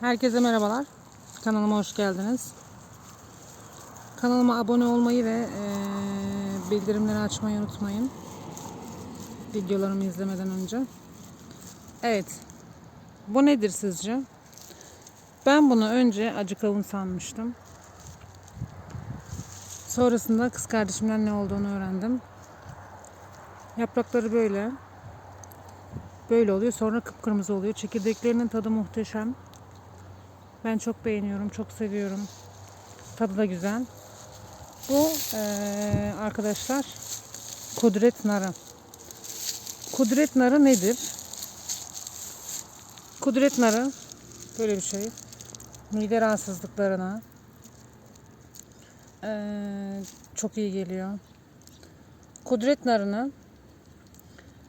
Herkese merhabalar. Kanalıma hoş geldiniz. Kanalıma abone olmayı ve eee, bildirimleri açmayı unutmayın. Videolarımı izlemeden önce. Evet. Bu nedir sizce? Ben bunu önce acı kavun sanmıştım. Sonrasında kız kardeşimden ne olduğunu öğrendim. Yaprakları böyle. Böyle oluyor. Sonra kıpkırmızı oluyor. Çekirdeklerinin tadı muhteşem. Ben çok beğeniyorum, çok seviyorum. Tadı da güzel. Bu eee, arkadaşlar kudret narı. Kudret narı nedir? Kudret narı böyle bir şey. Mide rahatsızlıklarına eee, çok iyi geliyor. Kudret narını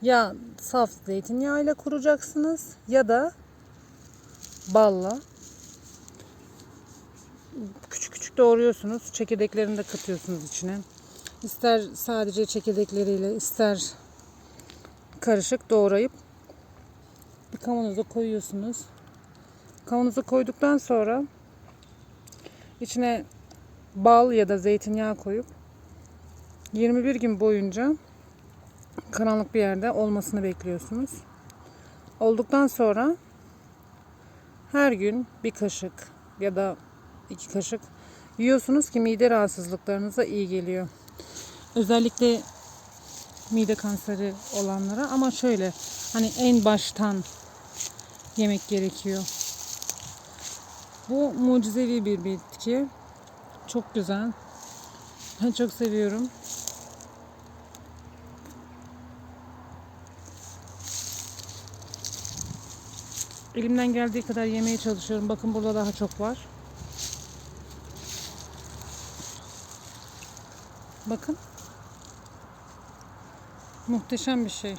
ya saf zeytinyağıyla kuracaksınız ya da balla küçük küçük doğruyorsunuz. Çekirdeklerini de katıyorsunuz içine. İster sadece çekirdekleriyle ister karışık doğrayıp bir kavanoza koyuyorsunuz. Kavanoza koyduktan sonra içine bal ya da zeytinyağı koyup 21 gün boyunca karanlık bir yerde olmasını bekliyorsunuz. Olduktan sonra her gün bir kaşık ya da iki kaşık yiyorsunuz ki mide rahatsızlıklarınıza iyi geliyor. Özellikle mide kanseri olanlara ama şöyle hani en baştan yemek gerekiyor. Bu mucizevi bir bitki. Çok güzel. Ben çok seviyorum. Elimden geldiği kadar yemeye çalışıyorum. Bakın burada daha çok var. Bakın. Muhteşem bir şey.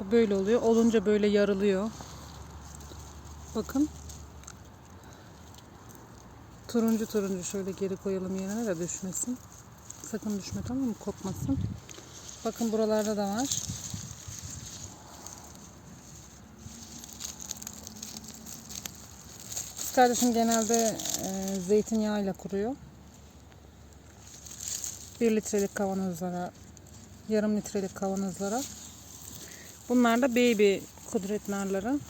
Bu böyle oluyor. Olunca böyle yarılıyor. Bakın. Turuncu turuncu şöyle geri koyalım yerine de düşmesin. Sakın düşme tamam mı? Kopmasın. Bakın buralarda da var. Kardeşim genelde e, zeytinyağıyla kuruyor. 1 litrelik kavanozlara, yarım litrelik kavanozlara. Bunlar da baby kudret narları.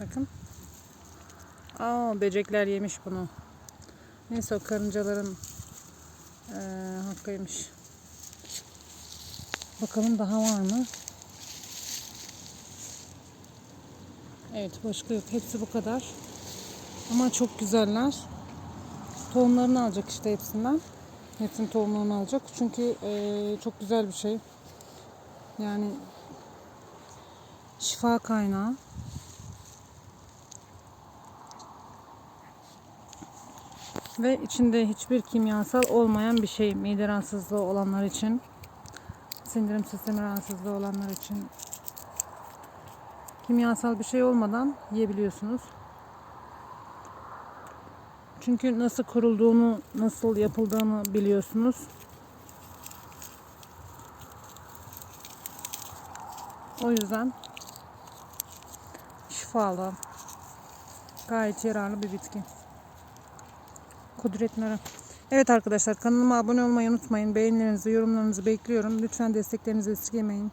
Bakın. Aa, böcekler yemiş bunu. Neyse o karıncaların eee hakkıymış. Bakalım daha var mı? Evet başka yok. Hepsi bu kadar. Ama çok güzeller. Tohumlarını alacak işte hepsinden. Hepsinin tohumlarını alacak. Çünkü eee, çok güzel bir şey. Yani şifa kaynağı. Ve içinde hiçbir kimyasal olmayan bir şey. Mide rahatsızlığı olanlar için. Sindirim sistemi rahatsızlığı olanlar için. Kimyasal bir şey olmadan yiyebiliyorsunuz. Çünkü nasıl kurulduğunu, nasıl yapıldığını biliyorsunuz. O yüzden şifalı, gayet yararlı bir bitki. Kudret narı. Evet arkadaşlar kanalıma abone olmayı unutmayın. Beğenilerinizi, yorumlarınızı bekliyorum. Lütfen desteklerinizi esirgemeyin.